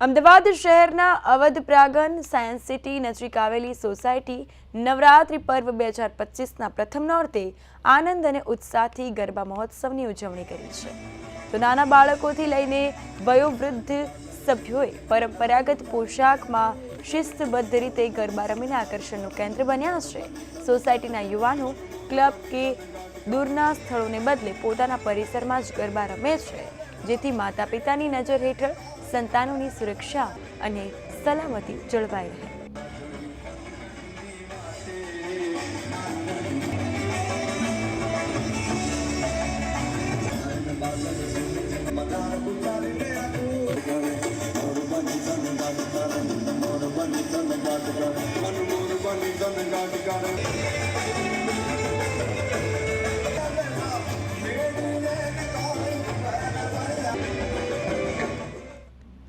અમદાવાદ શહેરના Awadh પ્રાગન science city નજીક આવેલી સોસાયટી નવરાત્રિ પર્વ બે હજાર પચીસના પ્રથમ નોરતે આનંદ અને ઉત્સાહથી ગરબા મહોત્સવની ઉજવણી કરી છે. તો નાના બાળકોથી લઈને વયોવૃદ્ધ સભ્યોએ પરંપરાગત પોશાકમાં શિસ્તબદ્ધ રીતે ગરબા રમીને આકર્ષણનું કેન્દ્ર બન્યા છે. સોસાયટીના યુવાનો ક્લબ કે દૂરના સ્થળોને બદલે પોતાના પરિસરમાં જ ગરબા રમે છે, જેથી માતા પિતાની નજર હેઠળ સંતાનોની સુરક્ષા અને સલામતી જળવાઈ રહે